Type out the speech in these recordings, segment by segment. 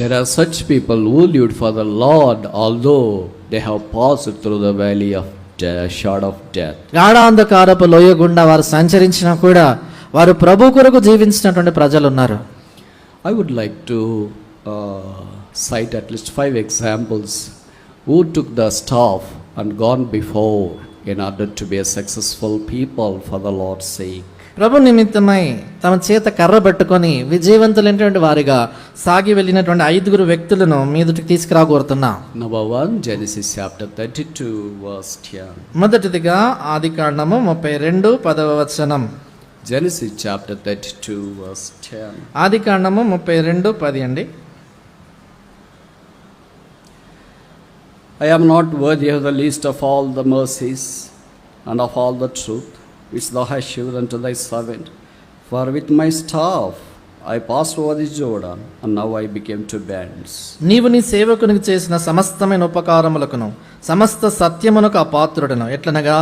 There are such people who lived for the Lord, although they have passed through the valley of death, short of death. గాఢాంధకారపు లోయ గుండా వారు సంచరించినా కూడా వారు ప్రభు కొరకు జీవించినటువంటి ప్రజలు ఉన్నారు I would like to cite at least five examples who took the staff and gone before in order to be successful people for the lord sake ప్రభు నిమిత్తమై తమ చేత కర్ర పెట్టుకొని విజయవంతులైనటువంటి వారిగా సాగి వెళ్ళినటువంటి ఐదుగురు వ్యక్తులను మీదటికి తీసుకురాకూరుతున్నా number one chapter thirty two మొదటిదిగా ఆది కాండము ముప్పై రెండు పదవ వచనం జెనసిస్ చాప్టర్ థర్టీ టూ ఆది కాండము ముప్పై రెండు పది అండి I am not worthy you the least of all the mercies and of all the truth which thou hast shewed unto thy servant. For with my staff I pass over the Jordan and now I became two bands నీవు నీ సేవకునికి చేసిన సమస్తమైన ఉపకారములకును సమస్త సత్యమునకు అపాత్రుడను ఎట్లనగా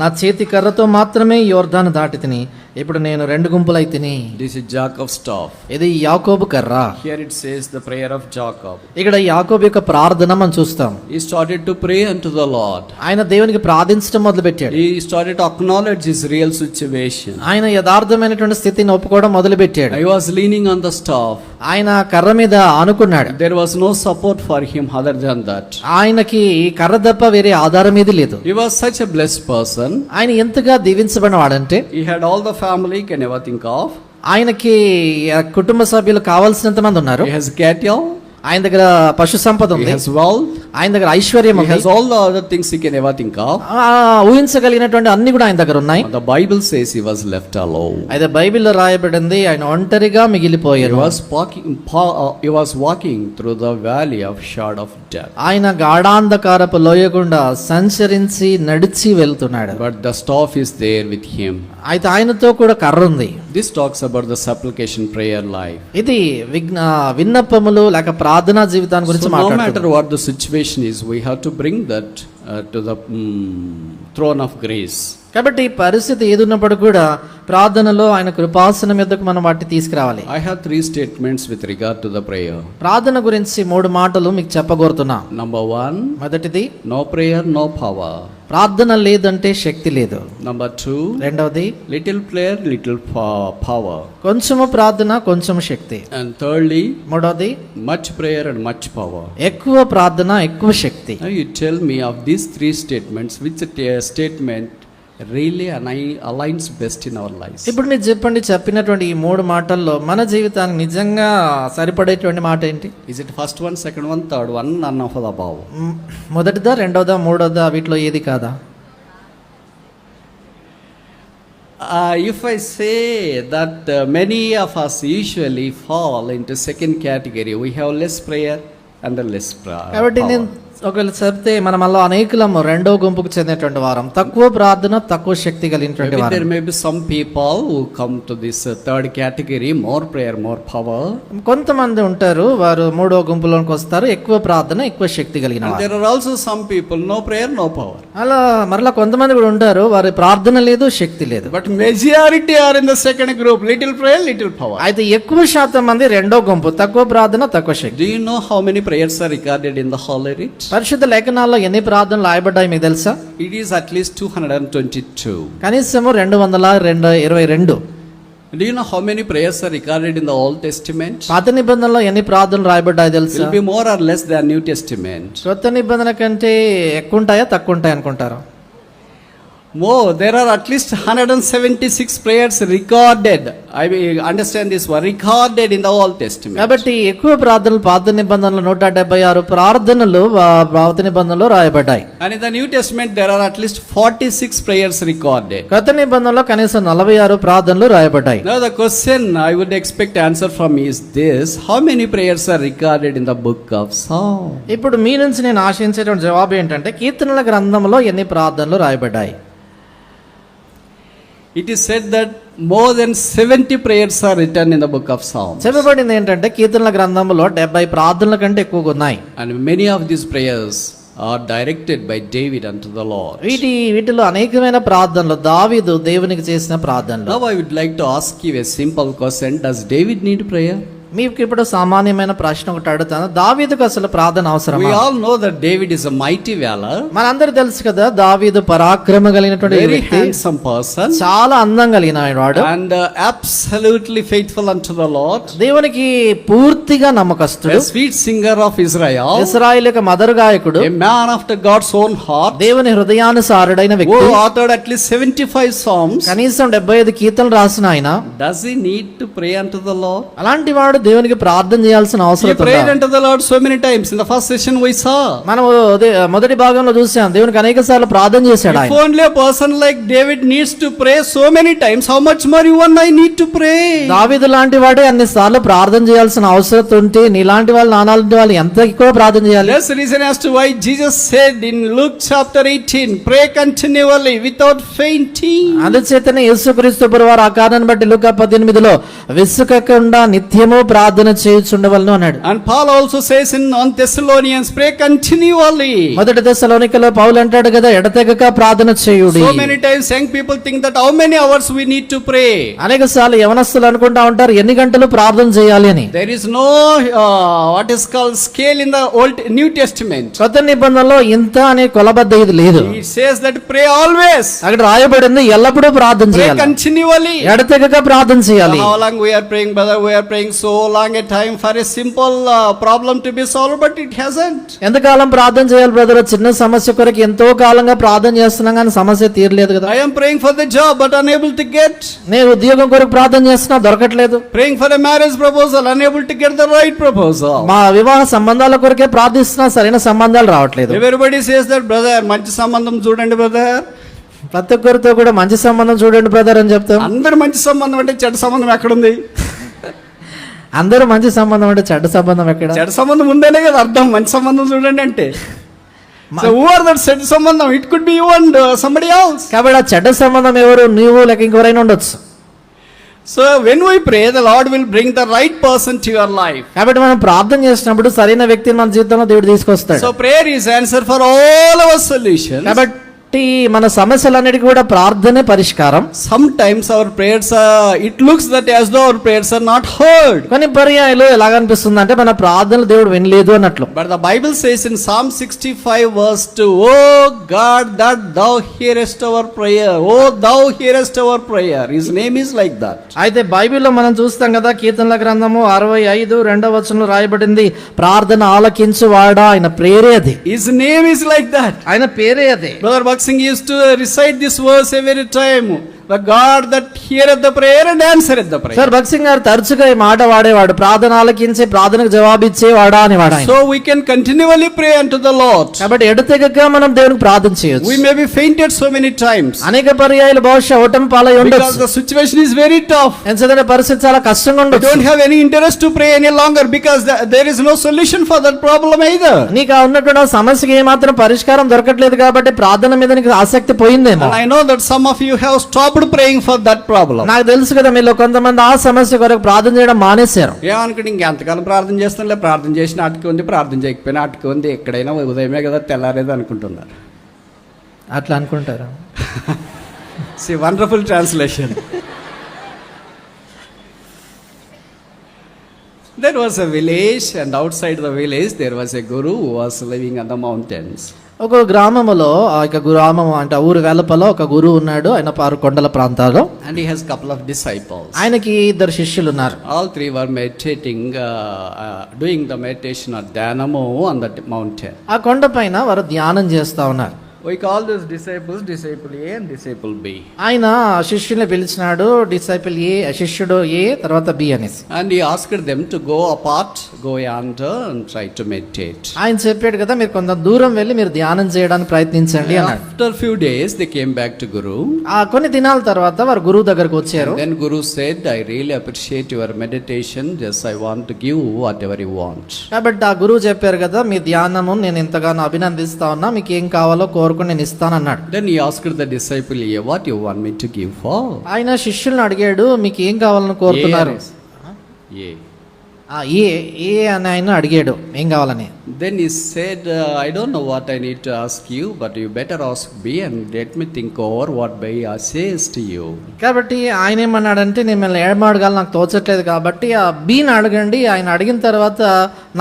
నా చేతి కర్రతో మాత్రమే యోర్ధాను దాటి తిని ఇప్పుడు నేను రెండు గుంపులై తిని దిస్ ఇస్ జాకబ్ స్టాఫ్ ఇది యాకోబు కర్ర here it says the prayer of Jacob ఇక్కడ యాకోబు యొక్క ప్రార్థన మనం చూస్తాం he started to pray unto the lord ఆయన దేవునికి ప్రార్థించడం మొదలు పెట్టాడు he started to acknowledge his real situation ఆయన యథార్థమైనటువంటి స్థితిని ఒప్పుకోవడం మొదలు పెట్టాడు I was leaning on the staff ఆయన కర్ర మీద అనుకున్నాడు there was no support for him other than that ఆయనకి కర్ర దప్ప వేరే ఆధారం ఏది లేదు he was such a blessed person person ఆయన ఎంతగా దీవించబడిన వాడంటే he had all the family can ever think of ఆయనకి కుటుంబ సభ్యులు కావాల్సినంత మంది ఉన్నారు హెస్ క్యాటిల్ ఆయన దగ్గర పశు సంపద ఉంది హెస్ వాల్ ఆయన దగ్గర ఐశ్వర్యం he's all the other things he can ever think of ఊహించగలిగినటువంటి అన్ని కూడా ఆయన దగ్గర ఉన్నాయి the Bible says he was left alone అయితే బైబిల్ లో రాయబడింది ఆయన ఒంటరిగా మిగిలిపోయారు was walking he was walking through the valley of shadow of death ఆయన గాఢాంధకారపు లోయకుండా సంచరించి నడిచి వెళ్తున్నాడు but the staff is there with him అయితే ఆయనతో కూడా కర్ర ఉంది this talks about the supplication prayer life ఇది విజ్ఞ విన్నపములు లేక ప్రార్థనా జీవితాన్ని గురించి మాట్లాడుతారు what the allegation is we have to bring that to the throne of grace కాబట్టి పరిస్థితి ఏదున్నప్పుడు కూడా ప్రార్థనలో ఆయన కృపాసనం మీదకు మనం వాటిని తీసుకురావాలి I have three statements with regard to the prayer ప్రార్థన గురించి మూడు మాటలు మీకు చెప్పగోరుతున్నా నంబర్ వన్ మొదటిది నో ప్రేయర్ నో పవర్ ప్రార్థన లేదంటే శక్తి లేదు నంబర్ టూ రెండవది లిటిల్ ప్రేయర్ లిటిల్ పవర్ కొంచెము ప్రార్థన కొంచెం శక్తి అండ్ థర్డ్లీ మూడవది much prayer and much power ఎక్కువ ప్రార్థన ఎక్కువ శక్తి you tell me of these three statements with statement really any aligns best in our life ఇప్పుడు మీరు చెప్పండి చెప్పినటువంటి ఈ మూడు మాటల్లో మన జీవితానికి నిజంగా సరిపడేటువంటి మాట ఏంటి is it first one second one third one none of the above మొదటిదా రెండోదా మూడోదా వీటిలో ఏది కాదా if I say that many of us usually fall in to second category we have less prayer and less కాబట్టి నేను ఒకవేళ చెప్తే మనం అలా అనేకులము రెండో గుంపుకు చెందినటువంటి వారం తక్కువ ప్రార్థన తక్కువ శక్తి కలిగినటువంటి may be some people who come to this third category more prayer more power కొంతమంది ఉంటారు వారు మూడో గుంపులోకి వస్తారు ఎక్కువ ప్రార్థన ఎక్కువ శక్తి కలిగిన there are also some people no prayer no power అలా మరలా కొంతమంది కూడా ఉంటారు వారి ప్రార్థన లేదు శక్తి లేదు but majority are in the second group little prayer little power అయితే ఎక్కువ శాతం మంది రెండో గుంపు తక్కువ ప్రార్థన తక్కువ శక్తి do you know how many prayers are recorded in the holy పరిశుద్ధ లేఖనాల్లో ఎన్ని ప్రార్థనలు రాయబడ్డాయి మీకు తెలుసా it is at least two hundred and twenty two కనీసము రెండు వందల రెండు ఇరవై రెండు Do you know how many prayers are recorded in the Old Testament? పాత నిబంధనలో ఎన్ని ప్రార్థనలు రాయబడ్డాయి తెలుసా Will be more or less than New Testament. కొత్త నిబంధన కంటే ఎక్కువ ఉంటాయా తక్కువ ఉంటాయి అనుకుంటారు ఓ there are at least hundred and seventy six prayers recorded I be understand this were recorded in the Old Testament కాబట్టి ఎక్కువ ప్రార్థనలు పాత నిబంధనలు నూట డెబ్బై ఆరు ప్రార్థనలు పాత నిబంధనలు రాయబడ్డాయి and in the new testament there are at least forty six prayers recorded కథ నిబంధనలు కనీసం నలభై ఆరు ప్రార్థనలు రాయబడ్డాయి the question I would expect answer from is this how many prayers are recorded in the book of song ఇప్పుడు మీ నుంచి నేను ఆశించేటువంటి జవాబు ఏంటంటే కీర్తనల గ్రంథంలో ఎన్ని ప్రార్థనలు రాయబడ్డాయి it is said that more than seventy prayers are written in the book of song చెప్పబడింది ఏంటంటే కీర్తనల గ్రంథంలో డెబ్బై ప్రార్థనల కంటే ఎక్కువగా ఉన్నాయి and many of these prayers are directed by David unto the lord వీటి వీటిలో అనేకమైన ప్రార్థనలు దావిదు దేవునికి చేసిన ప్రార్థనలు I would like to ask you a simple question does David need prayer మీకు ఇప్పుడు సామాన్యమైన ప్రశ్న ఒకటి అడుగుతాను దావీదుకు అసలు ప్రార్థన అవసరం we all know that David is a mighty వేల మనందరూ తెలుసు కదా దావీదు పరాక్రమ కలిగినటువంటి వెరీ హ్యాండ్సమ్ పర్సన్ చాలా అందం కలిగిన వాడు and absolutely faithful unto the lord దేవునికి పూర్తిగా నమ్మకస్తుడు sweet singer of Israel Israel యొక్క మదర్ గాయకుడు a man after God's own heart దేవుని హృదయానుసారుడైన oh, వ్యక్తి ఓ ఆథర్డ్ అట్లీస్ట్ 75 సాంగ్స్ కనీసం 75 కీర్తనలు రాసిన ఆయన does he need to pray unto the lord అలాంటి వాడు దేవునికి ప్రార్థన చేయాల్సిన అవసరం so many times first session we saw మనం మొదటి భాగంలో చూసాం దేవునికి అనేక సార్లు ప్రార్థన చేశాడు only person like David needs to pray so many times how much more you and I need to pray దావీదు లాంటి వాడే అన్ని సార్లు ప్రార్థన చేయాల్సిన అవసరం ఉంటే నీలాంటి వాళ్ళు నానాలంటి వాళ్ళు ఎంత ఎక్కువ ప్రార్థన చేయాలి less reason as to why Jesus said in Luke chapter 18 pray continually without fainting అందుచేతనే యేసుక్రీస్తు ప్రభువారు ఆ కారణాన్ని బట్టి లూకా 18 లో విసుకకుండా నిత్యము ప్రార్థన చేయుచుండవలను అన్నాడు and Paul also says in on Thessalonians pray continually మొదటి థెస్సలోనికలో పౌలు అంటాడు కదా ఎడతెగక ప్రార్థన చేయుడి so many times young people think that how many hours we need to pray అనేక సార్లు యవనస్తులు అనుకుంటా ఉంటారు ఎన్ని గంటలు ప్రార్థన చేయాలి అని there is no what is call scale in the old new testament కొత్త నిబంధనలో ఇంత అనే కొలబద్ద ఇది లేదు he says that pray always అక్కడ రాయబడింది ఎల్లప్పుడూ ప్రార్థన చేయాలి కంటిన్యూవల్లీ ఎడతెగక ప్రార్థన చేయాలి how long we are praying brother we are praying so long a time for a simple problem to be solve but it hasn't ఎంతకాలం ప్రార్థన చేయాలి బ్రదర్ చిన్న సమస్య కొరకు ఎంతో కాలంగా ప్రార్థన చేస్తున్నాం కానీ సమస్య తీరలేదు కదా I'm praying for the job but unable to get నేను ఉద్యోగం కొరకు ప్రార్థన చేస్తున్నా దొరకట్లేదు praying for a marriage proposal unable to get the right proposal మా వివాహ సంబంధాల కొరకే ప్రార్థిస్తున్నా సరైన సంబంధాలు రావట్లేదు ఎవరిబడి సేస్ దట్ బ్రదర్ మంచి సంబంధం చూడండి బ్రదర్ ప్రతి ఒక్కరితో కూడా మంచి సంబంధం చూడండి బ్రదర్ అని చెప్తాం అందరు మంచి సంబంధం అంటే చెడ్డ సంబంధం ఎక్కడుంది అందరూ మంచి సంబంధం అంటే చెడ్డ సంబంధం ఎక్కడ చెడ్డ సంబంధం ఉందనే కదా అర్థం మంచి సంబంధం చూడండి అంటే చెడ్డ సంబంధం it could be somebody else కాబట్టి ఆ చెడ్డ సంబంధం ఎవరు నీవు లేక ఇంకెవరైనా ఉండొచ్చు so when we pray the lord will bring the right person to your life కాబట్టి మనం ప్రార్థన చేసినప్పుడు సరైన వ్యక్తిని మన జీవితంలో దేవుడు తీసుకొస్తాడు so prayer is answer for all our solution కాబట్టి కాబట్టి మన సమస్యలన్నిటికీ కూడా ప్రార్థనే పరిష్కారం sometimes our prayers it looks that as though our prayers are not heard కానీ పర్యాయలు ఎలా అనిపిస్తుంది అంటే మన ప్రార్థనలు దేవుడు వినలేదు అన్నట్లు but the bible says in psalm sixty five verse 2 O God that thou hearest our prayer O thou hearest our prayer his name is like that అయితే బైబిల్లో మనం చూస్తాం కదా కీర్తనల గ్రంథము అరవై ఐదు రెండవ వచనంలో రాయబడింది ప్రార్థన ఆలకించువాడా ఆయన ప్రేరే అది his name is like that ఆయన పేరే అదే బ్రదర్ బక్స్ He used to recite this verse every time. the god that heareth the prayer and answereth the prayer sir Bhagat Singh గారు తరచుగా ఈ మాట వాడేవాడు ప్రార్థన ఆలకించి ప్రార్థనకు జవాబిచ్చే వాడా అని వాడు ఆయన so we can continually pray unto the lord కాబట్టి ఎడతెగక మనం దేవునికి ప్రార్థన చేయొచ్చు we may be fainted so many times అనేక పర్యాయాలు బహుశా ఓటమి పాలై because ఉండొచ్చు the situation is very tough ఎందుకంటే పరిస్థితి చాలా కష్టంగా I ఉండొచ్చు don't have any interest to pray any longer because th- there is no solution for that problem either. నీకు ఆ ఉన్నటువంటి ఆ సమస్యకి ఏమాత్రం పరిష్కారం దొరకట్లేదు కాబట్టి ప్రార్థన మీద నీకు ఆసక్తి పోయిందేమో And I know that some of you have stopped అప్పుడు ప్రేయింగ్ ఫర్ దట్ ప్రాబ్లం నాకు తెలుసు కదా మీరు కొంతమంది ఆ సమస్య కొరకు ప్రార్థన చేయడం మానేశారు ఏమనుకుంటే ఇంకెంతకాలం ప్రార్థన చేస్తానులే ప్రార్థన చేసిన అటుకు ఉంది ప్రార్థన చేయకపోయినా అటుకు ఉంది ఎక్కడైనా ఉదయమే కదా తెల్లారేది అనుకుంటున్నారు అట్లా అనుకుంటారు see wonderful translation there was a village and outside the village there was a guru was living on the mountains ఒక గ్రామంలో ఆ యొక్క గ్రామం అంటే ఊరు వెలపలో ఒక గురువు ఉన్నాడు ఆయన పారు కొండల ప్రాంతాల్లో and he has couple of disciples ఆయనకి ఇద్దరు శిష్యులు ఉన్నారు all three were meditating doing the meditation or ధ్యానము ఆన్ ద మౌంటైన్ ఆ కొండపైన వారు ధ్యానం చేస్తా ఉన్నారు we call this disciples disciple A and disciple B ఆయన శిష్యుని పిలిచినాడు డిసైపుల్ ఏ శిష్యుడు ఏ తర్వాత బి అనేసి and he asked them to go apart go try to meditate ఆయన చెప్పాడు కదా మీరు కొంత దూరం వెళ్ళి మీరు ధ్యానం చేయడానికి ప్రయత్నించండి after few days they came back to guru ఆ కొన్ని దినాల తర్వాత వారు గురువు దగ్గరకు వచ్చారు then guru said I really appreciate your meditation just I want to give whatever you want కాబట్టి ఆ గురువు చెప్పారు కదా మీ ధ్యానము నేను ఎంతగానో అభినందిస్తా ఉన్నా మీకు ఏం కావాలో కోరు కొరకు నేను అన్నాడు then he asked the disciple A what you want me to give for ఆయన శిష్యుల్ని అడిగాడు మీకు ఏం కావాలని కోరుతున్నారు ఏ ఏ ఏ అని ఆయన అడిగాడు ఏం కావాలని then he said I don't know what I need to ask you but you better ask B and let me think over what B ఆ సేస్ టు యూ కాబట్టి ఆయన ఏమన్నాడంటే నేను మిమ్మల్ని ఏం అడగాలి నాకు తోచట్లేదు కాబట్టి ఆ బీని అడగండి ఆయన అడిగిన తర్వాత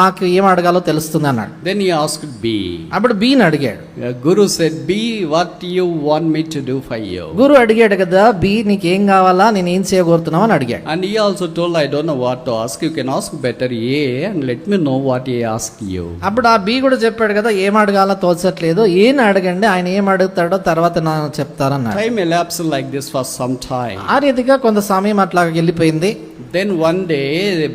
నాకు ఏం అడగాలో తెలుస్తుంది అన్నాడు దెన్ యూ ఆస్క్ బి అప్పుడు బీని అడిగాడు guru said B what you want me to do for you guru అడిగాడు కదా బి నీకు ఏం కావాలా నేను ఏం చేయగోరుతున్నావు అని అడిగాడు and he also told I don't know what to ask you can ask better A and let me know what A ask you అప్పుడు ఆ బి కూడా చెప్పాడు కదా ఏం అడగాలో తోచట్లేదు ఏం అడగండి ఆయన ఏం అడుగుతాడో తర్వాత నాకు చెప్తారన్నాడు time elapse like this for some time ఆ రీతిగా కొంత సమయం అట్లా వెళ్ళిపోయింది then one day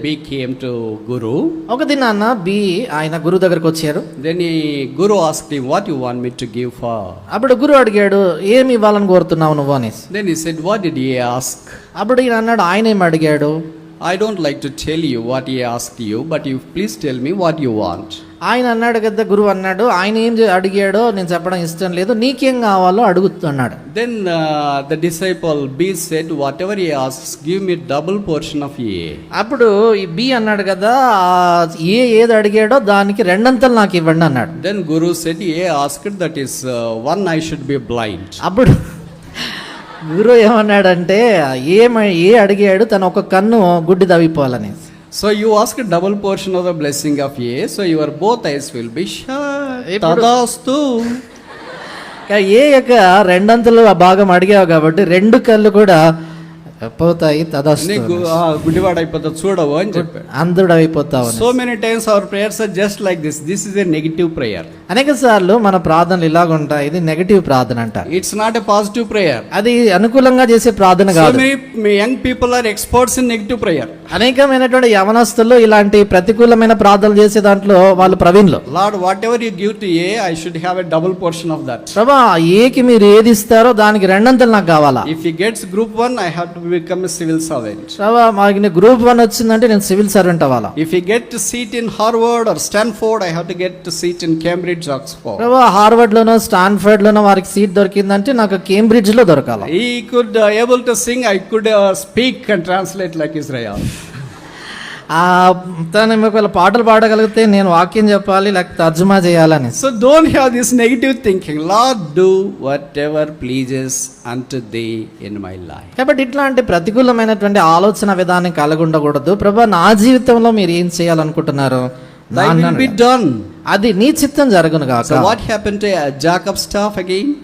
B came to guru ఒక అన్న బి ఆయన గురు దగ్గరకు వచ్చారు then he guru ask what you want me to give for అప్పుడు గురు అడిగాడు ఏమి ఇవ్వాలని కోరుతున్నావు నువ్వు అని then he said what did A ask అప్పుడు ఈయన అన్నాడు ఆయన ఏం అడిగాడు I don't like to tell you what you ask you but you please tell me what you want ఆయన అన్నాడు కదా గురువు అన్నాడు ఆయన ఏం అడిగాడో నేను చెప్పడం ఇష్టం లేదు నీకేం కావాలో అడుగుతున్నాడు then the disciple B said whatever A ask give me double portion of A అప్పుడు ఈ బి అన్నాడు కదా ఏ ఏది అడిగాడో దానికి రెండంతలు నాకు ఇవ్వండి అన్నాడు then guru said A asked that is one I should be blind అప్పుడు గురువు ఏమన్నాడంటే ఏమ ఏ అడిగాడు తన ఒక కన్ను గుడ్డి తవ్విపోవాలని so you ask double portion of the blessing of A so your both eyes will be తదాస్తు ఏ యొక్క రెండంతలు ఆ భాగం అడిగావు కాబట్టి రెండు కళ్ళు కూడా పోతాయి నీకు గుడ్డివాడు అయిపోతావు చూడవు అని చెప్పాడు అంధుడు అయిపోతావు so many times our prayers are just like this this is a negative prayer అనేక సార్లు మన ప్రార్థనలు ఇలాగ ఉంటాయి ఇది నెగటివ్ ప్రార్థన అంట it's not a positive prayer అది అనుకూలంగా చేసే ప్రార్థన కాదు మీ young people are experts in negative prayer అనేకమైనటువంటి యవనస్తులు ఇలాంటి ప్రతికూలమైన ప్రార్థనలు చేసే దాంట్లో వాళ్ళు ప్రవీణ్లు lord whatever you give to A I should have a double portion of that ప్రభా ఏకి మీరు ఏది ఇస్తారో దానికి రెండంతలు నాకు కావాలా if he gets group 1 I have to become a civil servant. మాకు గ్రూప్ వన్ వచ్చిందంటే నేను సివిల్ సర్వెంట్ అవ్వాలా if you get seat in Harvard or Stanford I have to get seat in Cambridge Oxford ప్రభా Harvard లోనో Stanford లోనో వారికి seat దొరికిందంటే నాకు కేంబ్రిడ్జ్ లో దొరకాలి he could able to sing I could speak and translate like Israel ఆ తను ఒకవేళ పాటలు పాడగలిగితే నేను వాక్యం చెప్పాలి లేకపోతే తర్జుమా చేయాలని so don't have this negative thinking lord do whatever pleases unto thee in my life కాబట్టి ఇట్లాంటి ప్రతికూలమైనటువంటి ఆలోచన విధానం కలిగి ఉండకూడదు ప్రభా నా జీవితంలో మీరు ఏం చేయాలనుకుంటున్నారు అది నీ చిత్తం జరగను హ్యాపెన్ జాకబ్ స్టాఫ్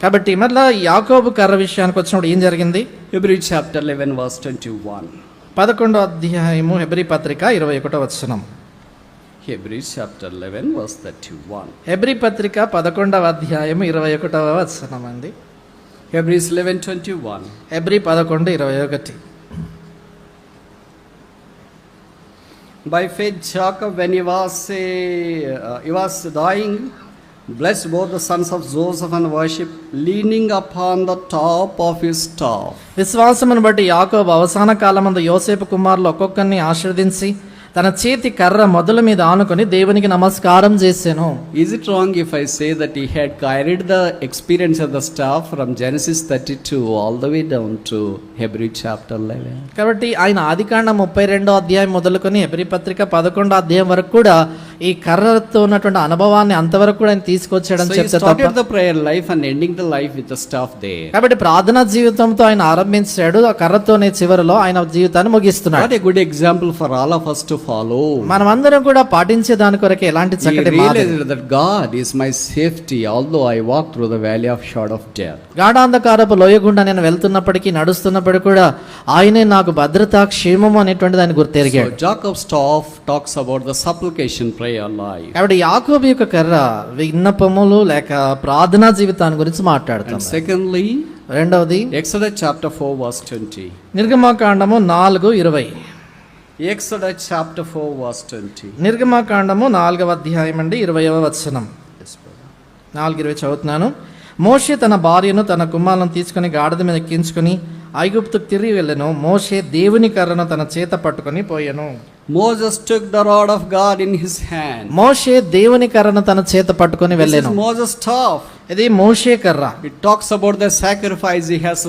కాబట్టి మళ్ళీ యాకోబు కర్ర విషయానికి వచ్చినప్పుడు ఏం జరిగింది ఎబ్రి చాప్టర్ లెవెన్ వర్స్ వన్ పదకొండో అధ్యాయము హెబ్రి పత్రిక ఇరవై ఒకటో వచనం Hebrews chapter eleven verse thirty one Hebrews పత్రిక పదకొండవ అధ్యాయము ఇరవై ఒకటవ వచనం అండి Hebrews eleven twenty one Hebrews పదకొండు ఇరవై ఒకటి by faith Jacob when he was was you was bless both the sons of Joseph and worship leaning up on the top of his top విశ్వాసమును బట్టి యాకోబ్ అవసాన కాలమందు యోసేపు కుమారులు ఒక్కొక్కరిని ఆశీర్దించి తన చేతి కర్ర మొదల మీద ఆనుకొని దేవునికి నమస్కారం చేశాను is it wrong if I say that he had carried the experience of the staff from Genesis thirty two all the way down to Hebrew chapter 11 కాబట్టి ఆయన ఆదికాండ ముప్పై రెండో అధ్యాయం మొదలుకొని హెబ్రీ పత్రిక పదకొండో అధ్యాయం వరకు కూడా ఈ కర్రతో ఉన్నటువంటి అనుభవాన్ని అంతవరకు కూడా ఆయన తీసుకొచ్చాడని చెప్తే the prayer life and ending the life with the staff they కాబట్టి ప్రార్థనా జీవితంతో ఆయన ఆరంభించాడు ఆ కర్రతోనే చివరిలో ఆయన జీవితాన్ని ముగిస్తున్నాడు good example for all of first to follow మనం అందరం కూడా పాటించే దాని కొరకు ఎలాంటి చక్కటి realized that God is my safety although I walk through the valley of shadow of గాఢాంధకారపు లోయ గుండా నేను వెళ్తున్నప్పటికీ నడుస్తున్నప్పటికీ కూడా ఆయనే నాకు భద్రత క్షేమము అనేటువంటి దాన్ని గుర్తెరిగాడు Jacob staff talks about the supplication prayer life కాబట్టి యొక్క కర్ర విన్నపములు లేక ప్రార్థనా జీవితాన్ని గురించి మాట్లాడతాం సెకండ్లీ రెండవది Exodus chapter four verse twenty నిర్గమాకాండము నాలుగు ఇరవై Exodus chapter four was twenty నిర్గమకాండము నాలుగవ అధ్యాయం అండి ఇరవయవ వచనం నాలుగు ఇరవై చదువుతున్నాను మోషే తన భార్యను తన కుమ్మాలను తీసుకుని గాడిద మీద ఎక్కించుకుని ఐగుప్తుకు తిరిగి వెళ్ళను మోషే దేవుని కర్రను తన చేత పట్టుకొని పోయాను Moses took the rod of God in his hand. మోషే దేవుని కర్రను తన చేత పట్టుకొని వెళ్ళాను Moses' staff. ఇది మోషే కర్ర it talks about the sacrifice he has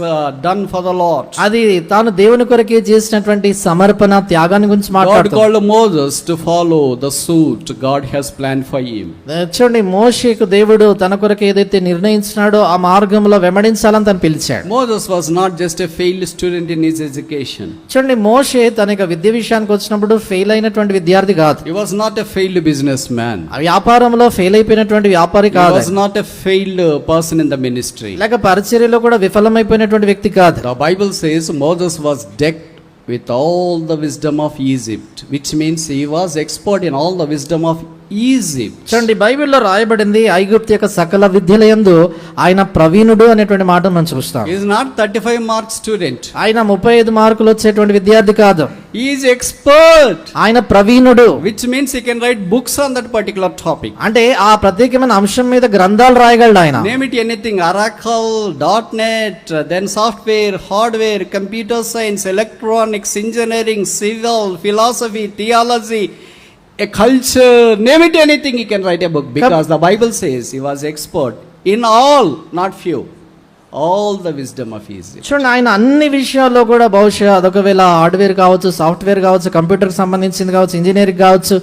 done for the Lord అది తాను దేవుని కొరకే చేసినటువంటి సమర్పణ త్యాగాన్ని గురించి మాట్లాడుతుంది God called Moses to follow the suit God has plan for him చూడండి మోషేకు దేవుడు తన కొరకు ఏదైతే నిర్ణయించినాడో ఆ మార్గంలో వెంబడించాలని తను పిలిచాడు Moses was not just a failed student in his education చూడండి మోషే తన విద్య విషయానికి వచ్చినప్పుడు ఫెయిల్ అయినటువంటి విద్యార్థి కాదు he was not a failed business man వ్యాపారంలో ఫెయిల్ అయిపోయినటువంటి వ్యాపారి కాదు was not a fail failed person in the ministry. లేక పరిచర్యలో కూడా విఫలమైపోయినటువంటి వ్యక్తి కాదు The Bible says Moses was decked with all the wisdom of Egypt, which means he was expert in all the wisdom of Egypt చూడండి బైబిల్లో రాయబడింది ఐగుప్తు యొక్క సకల విద్యలయందు ఆయన ప్రవీణుడు అనేటువంటి మాట మనం చూస్తాం is not thirty five marks student ఆయన ముప్పై ఐదు మార్కులు వచ్చేటువంటి విద్యార్థి కాదు ఈజ్ ఎక్స్పర్ట్ ఆయన ప్రవీణుడు which means you can write books on that particular topic అంటే ఆ ప్రత్యేకమైన అంశం మీద గ్రంథాలు రాయగలడు ఆయన name it anything Oracle dot net then software hardware computer science electronics engineering civil philosophy theology a culture name it anything you can write a book because the Bible says he was expert in all not few all the wisdom of Egypt చూడండి ఆయన అన్ని విషయాల్లో కూడా బహుశా అదొకవేళ hardware కావచ్చు software కావచ్చు కంప్యూటర్కి సంబంధించింది కావచ్చు ఇంజనీరింగ్ కావచ్చు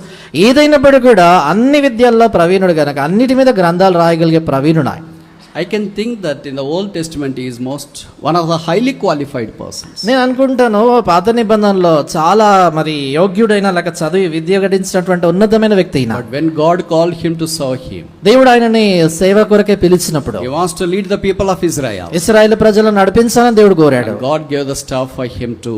ఏదైనప్పటికీ కూడా అన్ని విద్యల్లో ప్రవీణుడు కనుక అన్నిటి మీద గ్రంథాలు రాయగలిగే ప్రవీణుడు ఆయన I can think that in the Old Testament is most one of the highly qualified persons నేను అనుకుంటాను పాత నిబంధనలో చాలా మరి యోగ్యుడైన లేక చదివి విద్య గడించినటువంటి ఉన్నతమైన వ్యక్తి అయినా when God call him to serve him దేవుడు ఆయనని సేవ కొరకే పిలిచినప్పుడు he wants to lead the people of Israel Israel ప్రజలను నడిపించాలని దేవుడు కోరాడు God gave the staff for him to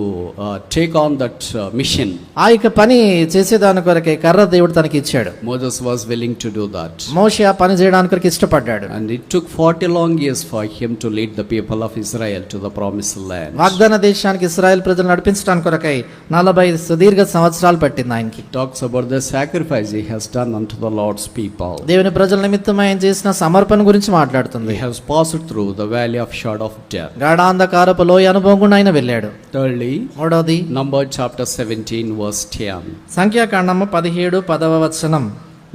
take on that mission ఆ యొక్క పని చేసేదాని కొరకే కర్ర దేవుడు తనకి ఇచ్చాడు Moses was willing to do that మోషే ఆ పని చేయడానికి ఇష్టపడ్డాడు and it took for what a long years for him to lead the people of Israel to the promise land వాగ్దాన దేశానికి ఇస్రాయెల్ ప్రజలు నడిపించడానికి కొరకై నలభై సుదీర్ఘ సంవత్సరాలు పట్టింది ఆయనకి talks about the sacrifice he has done unto the Lord's people దేవుని ప్రజల నిమిత్తం ఆయన చేసిన సమర్పణ గురించి మాట్లాడుతుంది he has passed through the valley of shadow of death గాఢాంధకారపు లోయ అనుభవం గుండా ఆయన వెళ్ళాడు థర్డ్లీ మూడోది నంబర్ చాప్టర్ 17 వర్స్ 10 సంఖ్యాకాండము 17 పదవ వచనం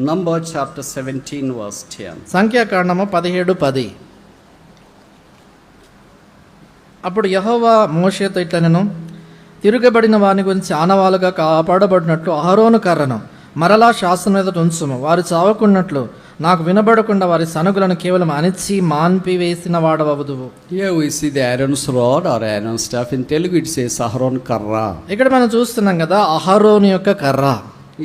number chapter seventeen verse ten సంఖ్యాకాండము పదిహేడు పది అప్పుడు యహోవా మోషేతో ఇట్లనను తిరగబడిన వారిని గురించి ఆనవాలుగా కాపాడబడినట్లు అహరోను కర్రను మరలా శాసనం మీద ఉంచుము వారు చావకున్నట్లు నాకు వినబడకుండా వారి సనుగులను కేవలం అణిచి మాన్పి వేసిన కర్ర ఇక్కడ మనం చూస్తున్నాం కదా అహరోన్ యొక్క కర్ర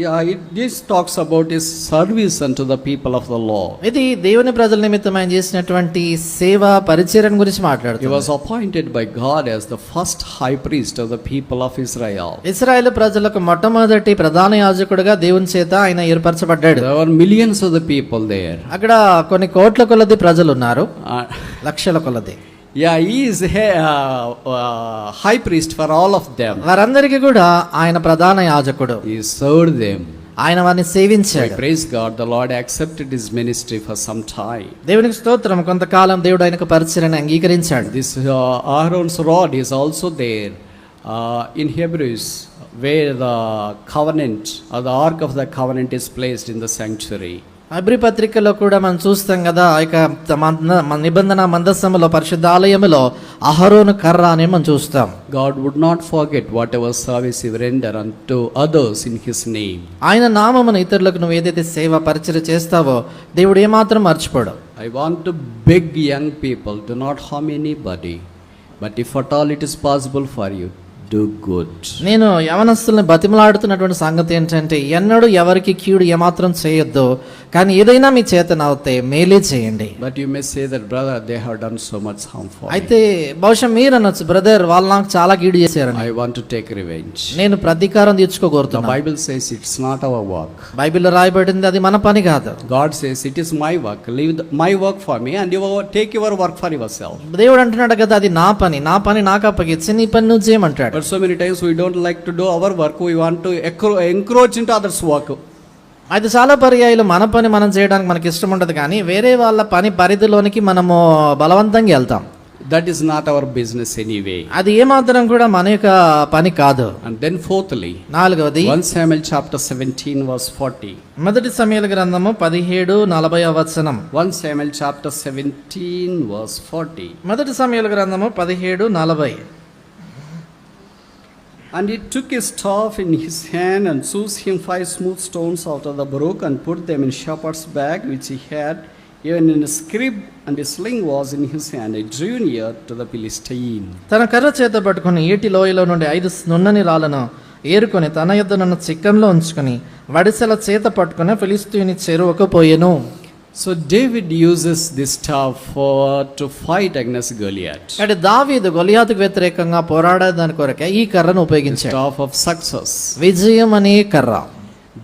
yeah it this talks about his service and to the people of the law ఇది దేవుని ప్రజల నిమిత్తం ఆయన చేసినటువంటి సేవ పరిచయం గురించి మాట్లాడుతుంది he was appointed by God as the first high priest of the people of Israel ఇశ్రాయేలు ప్రజలకు మొట్టమొదటి ప్రధాన యాజకుడిగా దేవుని చేత ఆయన ఏర్పరచబడ్డాడు there are millions of the people there అక్కడ కొన్ని కోట్ల కొలది ప్రజలు ఉన్నారు లక్షల కొలది yeah is high priest for all of them వారందరికీ కూడా ఆయన ప్రధాన యాజకుడు ఈ సర్వ్ దెమ్ ఆయన వారిని సేవించాడు praise God the Lord accepted his ministry for some time దేవునికి స్తోత్రం కొంతకాలం దేవుడు ఆయనకు పరిచయం అంగీకరించాడు this Aaron's rod is also there in Hebrews where the covenant the ark of the covenant is placed in the sanctuary అభిపత్రికలో కూడా మనం చూస్తాం కదా ఇక మన నిబంధన మందస్సములో పరిశుద్ధాలయములో అహరోను కర్ర అని మనం చూస్తాం God would not forget whatever service you render to others in his name ఆయన నామమును ఇతరులకు నువ్వు ఏదైతే సేవ పరిచయం చేస్తావో దేవుడు ఏమాత్రం మర్చిపోడు I want to beg young people do not harm any but if at all it is possible for you do good నేను యవనస్తుల్ని బతిమలాడుతున్నటువంటి సంగతి ఏంటంటే ఎన్నడూ ఎవరికి కీడు ఏమాత్రం చేయొద్దు కానీ ఏదైనా మీ చేతనవుతే మేలే చేయండి but you may say that brother they have done so much harm for అయితే బహుశా మీరు అనొచ్చు బ్రదర్ వాళ్ళు నాకు చాలా కీడు చేశారు I want to take revenge నేను ప్రతికారం తీర్చుకోగోరుతున్నా Bible says it's not our work బైబిల్లో రాయబడింది అది మన పని కాదు God says it is my work leave my work for me and your take your work for yourself దేవుడు అంటున్నాడు కదా అది నా పని నా పని నాకు అప్పగించి నీ పని నువ్వు చేయమంటాడు but so many times we don't like to do our work we want to encroach into others work అది చాలా పర్యాయాలు మన పని మనం చేయడానికి మనకి ఇష్టం ఉండదు కానీ వేరే వాళ్ళ పని పరిధిలోనికి మనము బలవంతంగా వెళ్తాం that is not our business anyway అది ఏమాత్రం కూడా మన యొక్క పని కాదు అండ్ దెన్ ఫోర్త్లీ నాలుగవది one Samuel chapter seventeen verse forty మొదటి సమయాల గ్రంథము పదిహేడు నలభై వచనం one Samuel chapter seventeen verse forty మొదటి సమయాల గ్రంథము పదిహేడు నలభై And he took his staff in his hand and chose him five smooth stones out of the brook and put them in shepherd's bag which he had, even in a scrip and a sling was in his hand. He drew near to the Philistine. తన కర్ర చేత పట్టుకొని ఏటి లోయలో నుండి ఐదు నున్నని రాలను ఏరుకొని తన యొద్దనున్న చిక్కంలో ఉంచుకొని వడిసెల చేత పట్టుకొని ఫిలిస్తీని చెరువుకు పోయెను so David uses this staff for to fight against Goliath అంటే దావీదు గొలియాతుకు వ్యతిరేకంగా పోరాడే పోరాడడానికి కొరకే ఈ కర్రను ఉపయోగించాడు స్టాఫ్ ఆఫ్ సక్సెస్ విజయం అనే కర్ర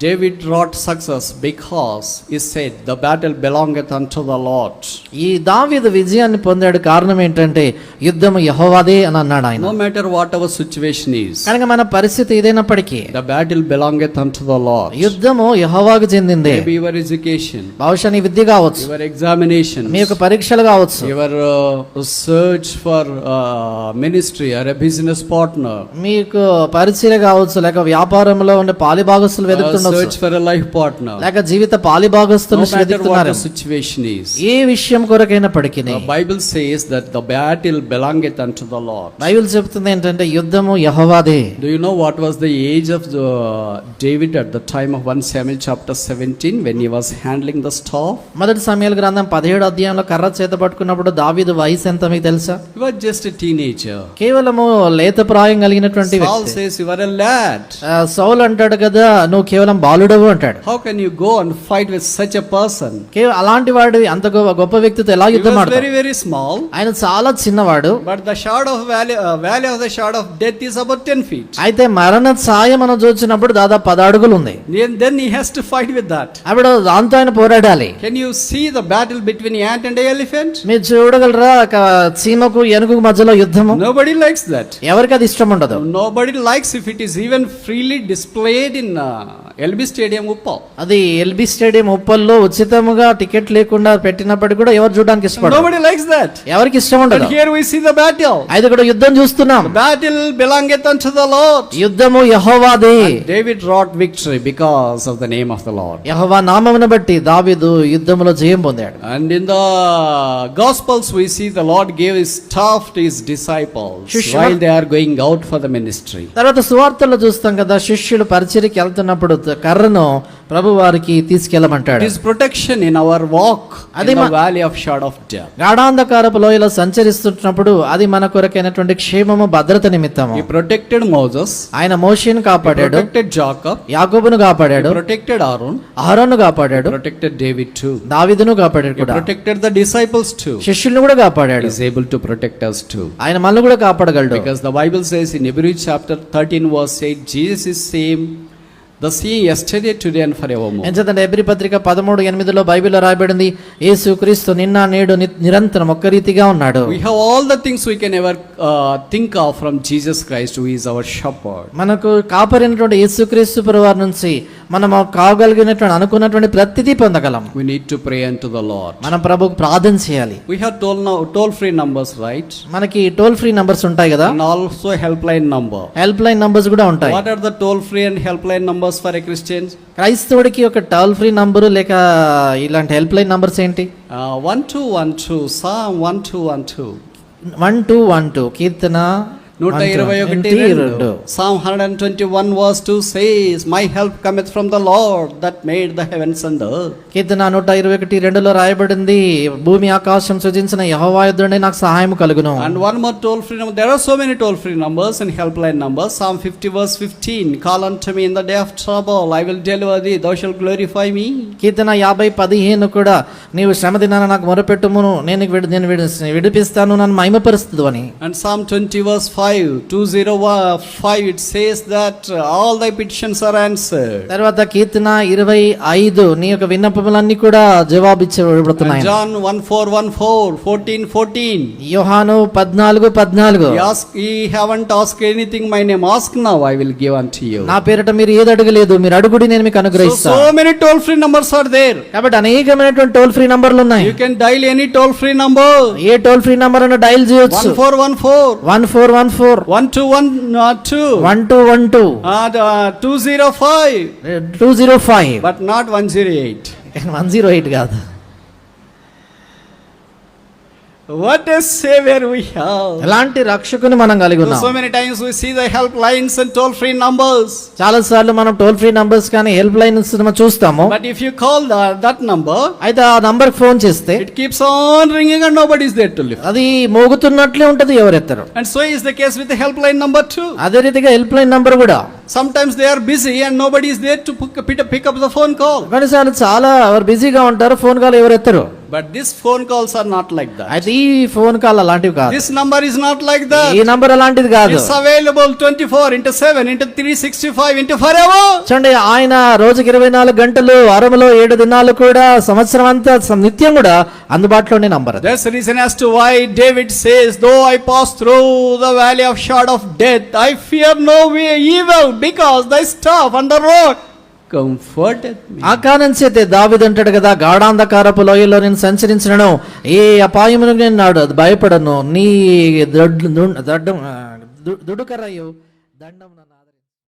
David wrought success because he said the battle belongeth unto the Lord ఈ దావీదు విజయాన్ని పొందాడు కారణం ఏంటంటే యుద్ధం యహోవాదే అని అన్నాడు ఆయన no matter what our situation is కనుక మన పరిస్థితి ఏదైనప్పటికీ the battle belongeth unto the Lord యుద్ధము యహోవాకు చెందిందే మేబీ యువర్ ఎడ్యుకేషన్ బహుశా నీ విద్య కావచ్చు యువర్ ఎగ్జామినేషన్ మీ యొక్క పరీక్షలు కావచ్చు your search for ministry or a business partner మీకు పరిచయం కావచ్చు లేక వ్యాపారంలో ఉండే పాలి భాగస్సులు వెతుకుతున్నారు లేక జీవిత పాలి ఏ విషయం కొరకైనప్పటికీ Bible says that the battle unto the Lord Bible చెప్తుంది ఏంటంటే యుద్ధము యెహోవాదే do you know what was the age of David at the time of 1 chapter 17 when he was handling the staff మొదటి సాముయేల్ గ్రంథం 17 అధ్యాయంలో కర్ర చేత పట్టుకున్నప్పుడు దావీదు వయసు ఎంత మీకు తెలుసా he was just a teenager కేవలము లేత ప్రాయం కలిగినటువంటి వ్యక్తి Saul says you are a lad Saul అంటాడు కదా నువ్వు కేవలం కేవలం బాలుడవు అంటాడు how can you go and fight with such a person అలాంటి వాడు అంత గొప్ప వ్యక్తితో ఎలా యుద్ధం ఆడతాడు వెరీ వెరీ స్మాల్ ఆయన చాలా చిన్నవాడు but the shadow of valley valley of the shadow of death is about 10 feet అయితే మరణ సాయం మనం చూసినప్పుడు దాదాపు 10 అడుగులు ఉంది then he has to fight with that అప్పుడు దాంతో ఆయన పోరాడాలి can you see the battle between ant and elephant మీరు చూడగలరా చీమకు ఏనుగుకు మధ్యలో యుద్ధము నోబడీ లైక్స్ దట్ ఎవరికి అది ఇష్టం ఉండదు nobody likes if it is even freely displayed in LB stadium Uppal అది ఎల్బి స్టేడియం ఉప్పల్లో ఉచితంగా టికెట్ లేకుండా పెట్టినప్పటికీ కూడా ఎవరు చూడడానికి ఇష్టపడరు నోబడి లైక్స్ దట్ ఎవరికి ఇష్టం ఉండదు here we see the battle అయితే ఇక్కడ యుద్ధం చూస్తున్నాం battle belongeth to the Lord యుద్ధము యెహోవాది David wrought victory because of the name of the Lord యెహోవా నామమును బట్టి దావీదు యుద్ధములో జయం పొందాడు and in the gospels we see the Lord gave his staff to his disciples while they are going out for the ministry తర్వాత సువార్తలో చూస్తాం కదా శిష్యులు పరిచర్యకి వెళ్తున్నప్పుడు కర్రను ప్రభు వారికి తీసుకెళ్ళమంటాడు his protection in our walk అది వ్యాలీ ఆఫ్ షార్ట్ ఆఫ్ గాఢాంధకారపు లోయలో సంచరిస్తున్నప్పుడు అది మన కొరకైనటువంటి క్షేమము భద్రత నిమిత్తం ప్రొటెక్టెడ్ మోజస్ ఆయన మోషేను కాపాడాడు ప్రొటెక్టెడ్ జాకబ్ యాకోబును కాపాడాడు ప్రొటెక్టెడ్ ఆరోన్ ఆరోను కాపాడాడు ప్రొటెక్టెడ్ డేవిడ్ టు దావీదును కాపాడాడు కూడా ప్రొటెక్టెడ్ ద డిసైపుల్స్ టు శిష్యులను కూడా కాపాడాడు is able to protect us too ఆయన మనల్ని కూడా కాపాడగలడు because the Bible says in ఎబ్రీ chapter 13 verse 8 Jesus is same the yesterday today and forevermore ఎంచేతంటే ఎబ్రి పత్రిక పదమూడు ఎనిమిదిలో బైబిల్లో రాయబడింది యేసు క్రీస్తు నిన్న నేడు నిరంతరం ఒక్క రీతిగా ఉన్నాడు we have all the things we can ever think of from Jesus Christ who is our shepherd మనకు యేసు క్రీస్తు ప్రవార్ నుంచి మనం కాగలిగినటువంటి అనుకున్నటువంటి ప్రతిదీ పొందగలం we need to pray and to the Lord మనం ప్రభుకు ప్రార్థన చేయాలి we have toll toll free numbers right మనకి టోల్ ఫ్రీ నంబర్స్ ఉంటాయి కదా and also help line number help line numbers కూడా ఉంటాయి what are the toll free and help line numbers has for a Christian క్రైస్తవుడికి ఒక toll free number లేక ఇలాంటి help line numbers ఏంటి one two one two so one two one two one two one two కీర్తన నూట ఇరవై ఒకటి రెండు Psalm hundred and twenty one verse two says my help cometh from the Lord that made the heavens and కీర్తన నూట ఇరవై ఒకటి రెండులో రాయబడింది భూమి ఆకాశం సృజించిన యహోవాయుద్ధుడే నాకు సహాయం కలుగును and one more toll free number there are so many toll free numbers and help line numbers Psalm fifty verse fifteen call unto me in the day of trouble I will deliver thee thou shalt glorify me కీర్తన యాభై పదిహేను కూడా నీవు శ్రమ దినాన నాకు మొరపెట్టుమును నేను నేను విడిపిస్తాను నన్ను మహిమపరుస్తుంది అని and Psalm twenty verse five five two zero five it says that all the petitions are answer తర్వాత కీర్తన ఇరవై ఐదు నీ యొక్క విన్నపములన్నీ కూడా జవాబిచ్చబడుతున్నాయి John one four one four fourteen fourteen యోహాను పద్నాలుగు పద్నాలుగు ఈ haven't task anything my name ask now I will give unto you నా పేరిట మీరు ఏది అడగలేదు మీరు అడుగుడి నేను మీకు అనుగ్రహిస్తాను so many toll free numbers are there కాబట్టి అనేకమైనటువంటి టోల్ ఫ్రీ నంబర్లు ఉన్నాయి you can dial any toll free number ఏ టోల్ ఫ్రీ నంబర్ అన్న డైల్ చేయొచ్చు one four four one two one two one two one two two zero five two zero five but not one zero eight one zero eight కాదు What a savior we have. ఎలాంటి రక్షకుని మనం కలిగి ఉన్నాం. So many times we see the help lines and toll free numbers. చాలా సార్లు మనం toll free numbers కానీ హెల్ప్ లైన్స్ ని చూస్తాము. But if you call that number, అయితే number phone ఫోన్ చేస్తే it keeps on ringing and nobody is there to lift. అది మోగుతున్నట్లే ఉంటది ఎవరు ఎత్తరు. And so is the case with the help line number 2. అదే రీతిగా help line number కూడా Sometimes they are busy and nobody is there to pick up the phone call. చాలా బిజీగా ఉంటారు phone call ఎవరు ఎత్తరు but this phone calls are not like that అయితే ఈ phone call అలాంటివి కాదు this number is not like that ఈ number అలాంటిది కాదు it's available 24 into 7 into 365 into forever చూడండి ఆయన రోజుకి 24 గంటలు వారంలో 7 దినాలు కూడా సంవత్సరం అంతా నిత్యం కూడా అందుబాటులోనే number that's reason as to why David says though I pass through the valley of shadow of death I fear no way evil because thy staff under rod ఆ కారణం చేతే దావిద్ అంటాడు కదా గాఢాంధకారపు లోయలో నేను సంచరించినను ఏ అపాయమును నేను నాడు భయపడను నీ దడ్డం దుడుకరయ్యో దండం